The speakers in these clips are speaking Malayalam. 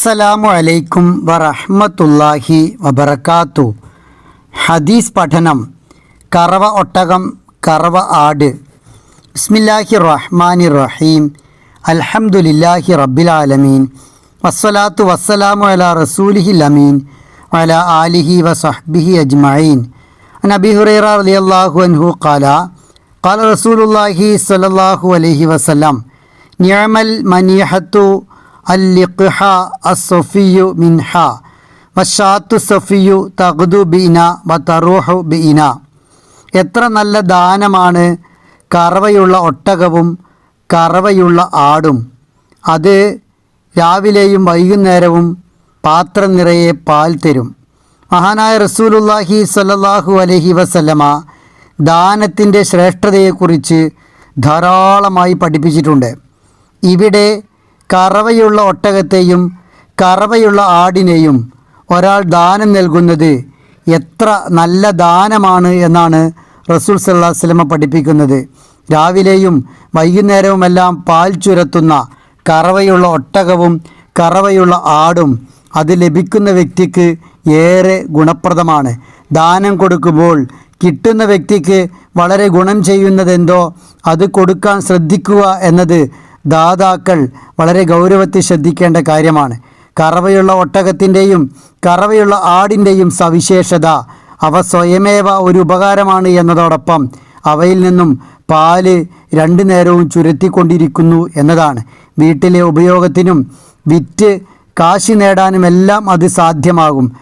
അസ്സലാമു അലൈക്കും വറഹ്മത്തുള്ളാഹി വബർക്കാത്തു ഹദീസ് പഠനം കറവ ഒട്ടകം കറവ ആട്. ബിസ്മില്ലാഹി റഹ്മാനി റഹീം അൽഹംദുലില്ലാഹി റബ്ബിൽ ആലമീൻ വസ്സലാത്തു വസ്സലാമു അല റസൂലിഹി അമീൻ വല ആലിഹി വസഹ്ബിഹി അജ്മഈൻ. നബി ഹുറൈറ റളിയല്ലാഹു അൻഹു ഖാല ഖാല റസൂലുള്ളാഹി സ്വല്ലല്ലാഹു അലൈഹി വസല്ലം നിയമൽ മനിയഹത്തു അല്ലിഖ്ഹ സഫിയു എത്ര നല്ല ദാനമാണ് കറവയുള്ള ഒട്ടകവും കറവയുള്ള ആടും. അത് രാവിലെയും വൈകുന്നേരവും പാത്രം നിറയെ പാൽ തരും. മഹാനായ റസൂലുല്ലാഹി സല്ലാഹു അലഹി വസല്ലമ ദാനത്തിന്റെ ശ്രേഷ്ഠതയെക്കുറിച്ച് ധാരാളമായി പഠിപ്പിച്ചിട്ടുണ്ട്. ഇവിടെ കറവയുള്ള ഒട്ടകത്തെയും കറവയുള്ള ആടിനെയും ഒരാൾ ദാനം നൽകുന്നത് എത്ര നല്ല ദാനമാണ് എന്നാണ് റസൂൽ സല്ലാ സ്വലമ പഠിപ്പിക്കുന്നത്. രാവിലെയും വൈകുന്നേരവുമെല്ലാം പാൽ ചുരത്തുന്ന കറവയുള്ള ഒട്ടകവും കറവയുള്ള ആടും അത് ലഭിക്കുന്ന വ്യക്തിക്ക് ഏറെ ഗുണപ്രദമാണ്. ദാനം കൊടുക്കുമ്പോൾ കിട്ടുന്ന വ്യക്തിക്ക് വളരെ ഗുണം ചെയ്യുന്നതെന്തോ അത് കൊടുക്കാൻ ശ്രദ്ധിക്കുക എന്നത് ദാതാക്കൾ വളരെ ഗൗരവത്തിൽ ശ്രദ്ധിക്കേണ്ട കാര്യമാണ്. കറവയുള്ള ഒട്ടകത്തിന്റെയും കറവയുള്ള ആടിന്റെയും സവിശേഷത അവ സ്വയമേവ ഒരു ഉപകാരമാണ് എന്നതോടൊപ്പം അവയിൽ നിന്നും പാൽ രണ്ടു നേരവും ചുരത്തിക്കൊണ്ടിരിക്കുന്നു എന്നതാണ്. വീട്ടിലെ ഉപയോഗത്തിനും വിറ്റ് കാശി നേടാനുമെല്ലാം അത് സാധ്യമാകും.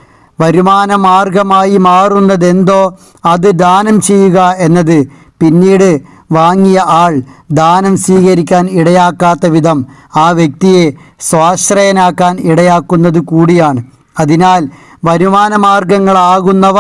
വരുമാന മാർഗമായി മാറുന്നതെന്തോ അത് ദാനം ചെയ്യുക എന്നത് പിന്നീട് വാങ്ങിയ ആൾ ദാനം സ്വീകരിക്കാൻ ഇടയാക്കാത്ത വിധം ആ വ്യക്തിയെ സ്വാശ്രയനാക്കാൻ ഇടയാക്കുന്നത് കൂടിയാണ്. അതിനാൽ വരുമാന മാർഗങ്ങളാകുന്നവ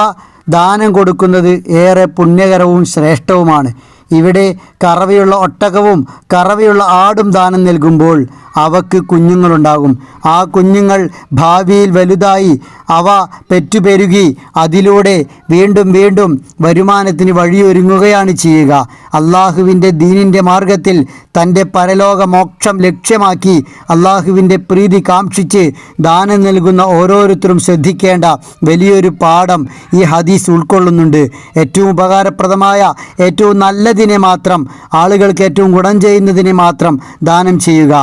ദാനം കൊടുക്കുന്നത് ഏറെ പുണ്യകരവും ശ്രേഷ്ഠവുമാണ്. ഇവിടെ കറവയുള്ള ഒട്ടകവും കറവയുള്ള ആടും ദാനം നൽകുമ്പോൾ അവക്ക് കുഞ്ഞുങ്ങളുണ്ടാകും. ആ കുഞ്ഞുങ്ങൾ ഭാവിയിൽ വലുതായി അവ പെറ്റുപെരുകി അതിലൂടെ വീണ്ടും വീണ്ടും വരുമാനത്തിന് വഴിയൊരുങ്ങുകയാണ് ചെയ്യുക. അള്ളാഹുവിന്റെ ദീനിന്റെ മാർഗത്തിൽ തന്റെ പരലോക മോക്ഷം ലക്ഷ്യമാക്കി അള്ളാഹുവിന്റെ പ്രീതി കാക്ഷിച്ച് ദാനം നൽകുന്ന ഓരോരുത്തരും ശ്രദ്ധിക്കേണ്ട വലിയൊരു പാഠം ഈ ഹദീസ് ഉൾക്കൊള്ളുന്നുണ്ട്. ഏറ്റവും ഉപകാരപ്രദമായ ഏറ്റവും നല്ലതിനെ മാത്രം ആളുകൾക്ക് ഏറ്റവും ഗുണം ചെയ്യുന്നതിനെ മാത്രം ദാനം ചെയ്യുക.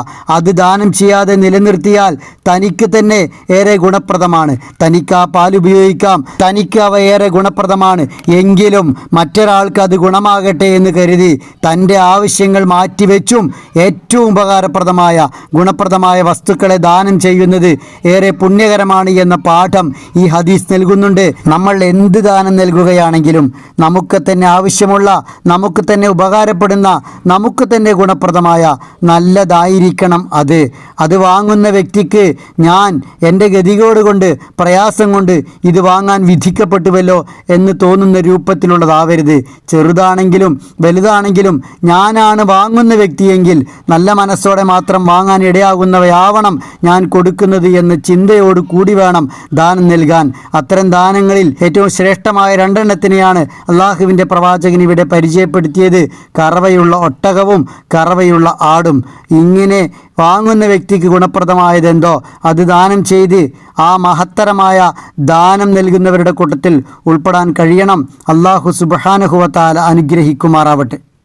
അത് ദാനം ചെയ്യാതെ നിലനിർത്തിയാൽ തനിക്ക് തന്നെ ഏറെ ഗുണപ്രദമാണ്. തനിക്ക് ആ പാൽ ഉപയോഗിക്കാം. തനിക്ക് അവ ഏറെ ഗുണപ്രദമാണ്. എങ്കിലും മറ്റൊരാൾക്ക് അത് ഗുണമാകട്ടെ എന്ന് കരുതി തന്റെ ആവശ്യങ്ങൾ മാറ്റിവെച്ചും ഏറ്റവും ഉപകാരപ്രദമായ ഗുണപ്രദമായ വസ്തുക്കളെ ദാനം ചെയ്യുന്നത് ഏറെ പുണ്യകരമാണ് എന്ന പാഠം ഈ ഹദീസ് നൽകുന്നുണ്ട്. നമ്മൾ എന്ത് ദാനം നൽകുകയാണെങ്കിലും നമുക്ക് തന്നെ ആവശ്യമുള്ള നമുക്ക് തന്നെ ഉപകാരപ്പെടുന്ന നമുക്ക് തന്നെ ഗുണപ്രദമായ നല്ലതായിരിക്കണം അത് അത് വാങ്ങുന്ന വ്യക്തിക്ക് ഞാൻ എന്റെ ഗതികോട് കൊണ്ട് പ്രയാസം കൊണ്ട് ഇത് വാങ്ങാൻ വിധിക്കപ്പെട്ടുവല്ലോ എന്ന് തോന്നുന്ന രൂപത്തിലുള്ളതാവരുത്. ചെറുതാണെങ്കിലും വലുതാണെങ്കിലും ഞാനാണ് വാങ്ങുന്ന വ്യക്തിയെങ്കിൽ നല്ല മനസ്സോടെ മാത്രം വാങ്ങാൻ ഇടയാകുന്നവയാവണം ഞാൻ കൊടുക്കുന്നത് എന്ന ചിന്തയോട് കൂടി വേണം ദാനം നൽകാൻ. അത്തരം ദാനങ്ങളിൽ ഏറ്റവും ശ്രേഷ്ഠമായ രണ്ടെണ്ണത്തിനെയാണ് അള്ളാഹുവിന്റെ പ്രവാചകൻ ഇവിടെ പരിചയപ്പെടുത്തിയത്. കറവയുള്ള ഒട്ടകവും കറവയുള്ള ആടും. ഇങ്ങനെ വാങ്ങുന്ന വ്യക്തിക്ക് ഗുണപ്രദമായതെന്തോ അത് ദാനം ചെയ്ത് ആ മഹത്തരമായ ദാനം നൽകുന്നവരുടെ കൂട്ടത്തിൽ ഉൾപ്പെടാൻ കഴിയണം. അള്ളാഹു സുബാനഹുവത്താല അനുഗ്രഹിക്കുമാറാവട്ടെ.